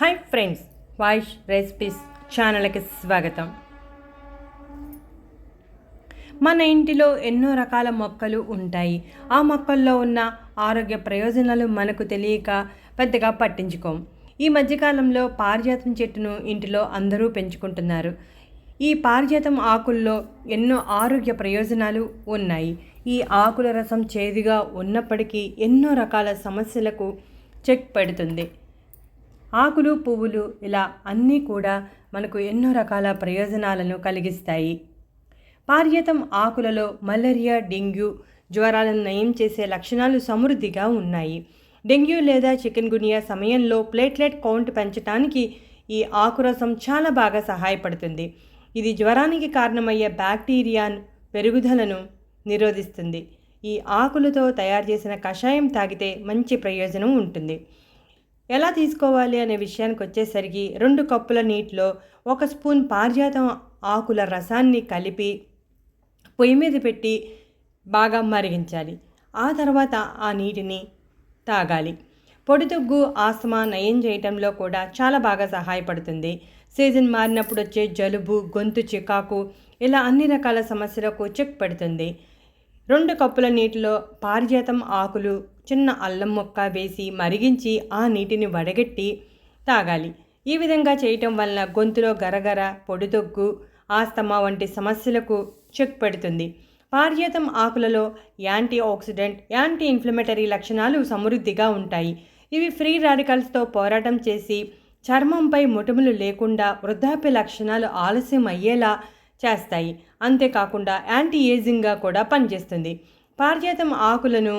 Hi friends voice recipes ఛానల్కి స్వాగతం. మన ఇంటిలో ఎన్నో రకాల మొక్కలు ఉంటాయి. ఆ మొక్కల్లో ఉన్న ఆరోగ్య ప్రయోజనాలు మనకు తెలియక పెద్దగా పట్టించుకోం. ఈ మధ్యకాలంలో పారిజాతం చెట్టును ఇంటిలో అందరూ పెంచుకుంటున్నారు. ఈ పారిజాతం ఆకుల్లో ఎన్నో ఆరోగ్య ప్రయోజనాలు ఉన్నాయి. ఈ ఆకుల రసం చేదుగా ఉన్నప్పటికీ ఎన్నో రకాల సమస్యలకు చెక్ పెడుతుంది. ఆకులు పువ్వులు ఇలా అన్నీ కూడా మనకు ఎన్నో రకాల ప్రయోజనాలను కలిగిస్తాయి. పారిజాతం ఆకులలో మలేరియా డెంగ్యూ జ్వరాలను నయం చేసే లక్షణాలు సమృద్ధిగా ఉన్నాయి. డెంగ్యూ లేదా చికెన్ గునియా సమయంలో ప్లేట్లెట్ కౌంట్ పెంచడానికి ఈ ఆకురసం చాలా బాగా సహాయపడుతుంది. ఇది జ్వరానికి కారణమయ్యే బ్యాక్టీరియా పెరుగుదలను నిరోధిస్తుంది. ఈ ఆకులతో తయారు చేసిన కషాయం తాగితే మంచి ప్రయోజనం ఉంటుంది. ఎలా తీసుకోవాలి అనే విషయానికి వచ్చేసరికి రెండు కప్పుల నీటిలో ఒక స్పూన్ పారిజాతం ఆకుల రసాన్ని కలిపి పొయ్యి మీద పెట్టి బాగా మరిగించాలి. ఆ తర్వాత ఆ నీటిని తాగాలి. పొడిదొగ్గు ఆస్తమా నయం చేయటంలో కూడా చాలా బాగా సహాయపడుతుంది. సీజన్ మారినప్పుడు వచ్చే జలుబు గొంతు చికాకు ఇలా అన్ని రకాల సమస్యలకు చెక్ పెడుతుంది. రెండు కప్పుల నీటిలో పారిజాతం ఆకులు చిన్న అల్లం మొక్క వేసి మరిగించి ఆ నీటిని వడగట్టి తాగాలి. ఈ విధంగా చేయటం వలన గొంతులో గరగర పొడిదొగ్గు ఆస్తమా వంటి సమస్యలకు చెక్ పెడుతుంది. పారిజాతం ఆకులలో యాంటీ ఆక్సిడెంట్ యాంటీ ఇన్ఫ్లమేటరీ లక్షణాలు సమృద్ధిగా ఉంటాయి. ఇవి ఫ్రీ రాడికల్స్తో పోరాటం చేసి చర్మంపై ముటుములు లేకుండా వృద్ధాప్య లక్షణాలు ఆలస్యం అయ్యేలా చేస్తాయి. అంతేకాకుండా యాంటీ ఏజింగ్గా కూడా పనిచేస్తుంది. పారిజాతం ఆకులను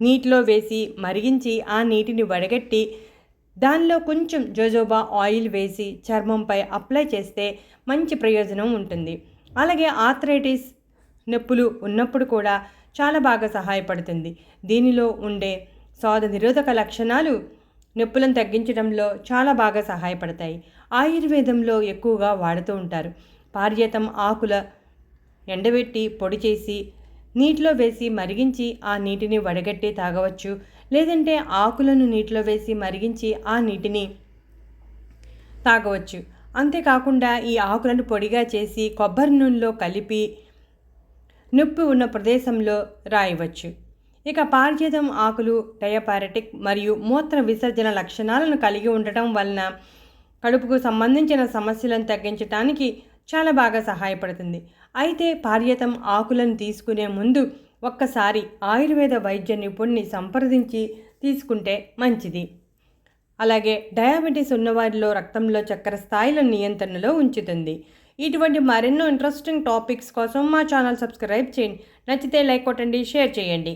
నీటిలో వేసి మరిగించి ఆ నీటిని వడగట్టి దానిలో కొంచెం జోజోబా ఆయిల్ వేసి చర్మంపై అప్లై చేస్తే మంచి ప్రయోజనం ఉంటుంది. అలాగే ఆథరైటిస్ నొప్పులు ఉన్నప్పుడు కూడా చాలా బాగా సహాయపడుతుంది. దీనిలో ఉండే స్వాద నిరోధక లక్షణాలు నొప్పులను తగ్గించడంలో చాలా బాగా సహాయపడతాయి. ఆయుర్వేదంలో ఎక్కువగా వాడుతూ ఉంటారు. పారిజాతం ఆకుల ఎండబెట్టి పొడి చేసి నీటిలో వేసి మరిగించి ఆ నీటిని వడగట్టి తాగవచ్చు. లేదంటే ఆకులను నీటిలో వేసి మరిగించి ఆ నీటిని తాగవచ్చు. అంతేకాకుండా ఈ ఆకులను పొడిగా చేసి కొబ్బరి నూనెలో కలిపి నొప్పి ఉన్న ప్రదేశంలో రాయవచ్చు. ఇక పారిజాతం ఆకులు డయాపారటిక్ మరియు మూత్ర విసర్జన లక్షణాలను కలిగి ఉండటం వలన కడుపుకు సంబంధించిన సమస్యలను తగ్గించడానికి చాలా బాగా సహాయపడుతుంది. అయితే పార్యతం ఆకులను తీసుకునే ముందు ఒక్కసారి ఆయుర్వేద వైద్య నిపుణుని సంప్రదించి తీసుకుంటే మంచిది. అలాగే డయాబెటీస్ ఉన్నవారిలో రక్తంలో చక్కెర స్థాయిలను నియంత్రణలో ఉంచుతుంది. ఇటువంటి మరెన్నో ఇంట్రెస్టింగ్ టాపిక్స్ కోసం మా ఛానల్ సబ్స్క్రైబ్ చేయండి. నచ్చితే లైక్ కొట్టండి షేర్ చేయండి.